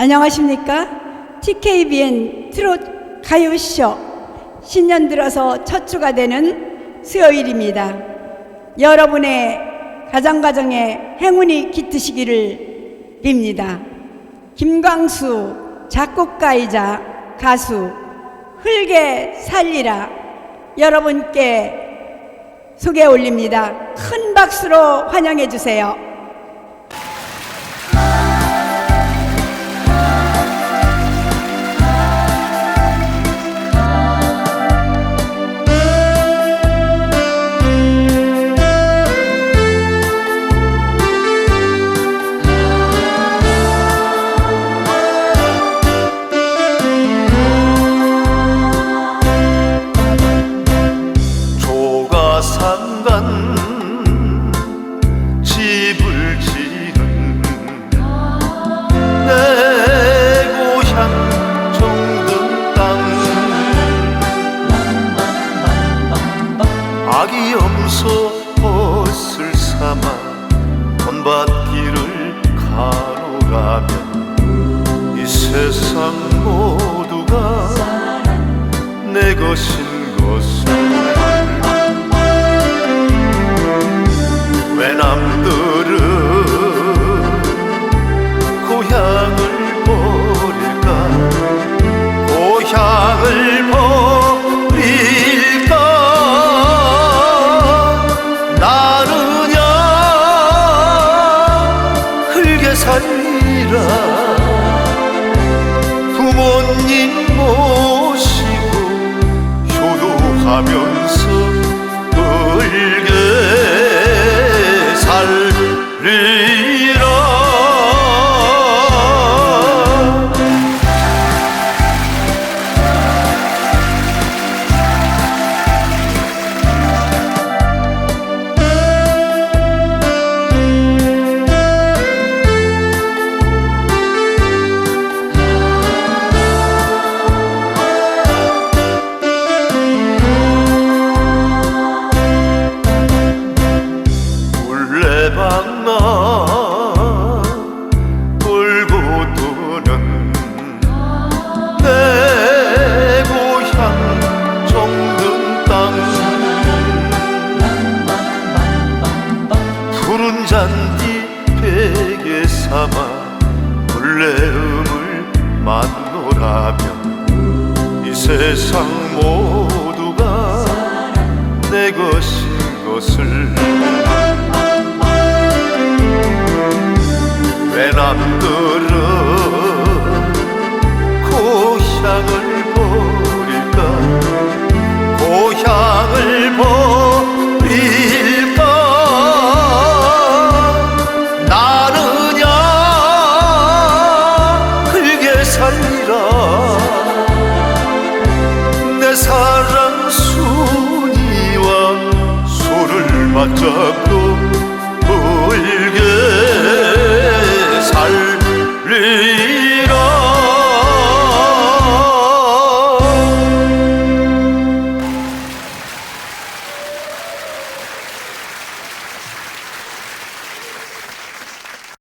안녕하십니까? TKBN 트롯 가요쇼 신년 들어서 첫 주가 되는 수요일입니다. 여러분의 가정가정에 행운이 깃드시기를 빕니다. 김광수 작곡가이자 가수 흘게 살리라 여러분께 소개 올립니다. 큰 박수로 환영해 주세요. 밭길을 가로가면 이 세상 모두가 내 것인 부모님 모시고 효도하면서 울게 잔디 베개 삼아 물레음을 만노라면 이 세상 모두가 내 것인 것을 왜 남들 자꾸 울게. 살리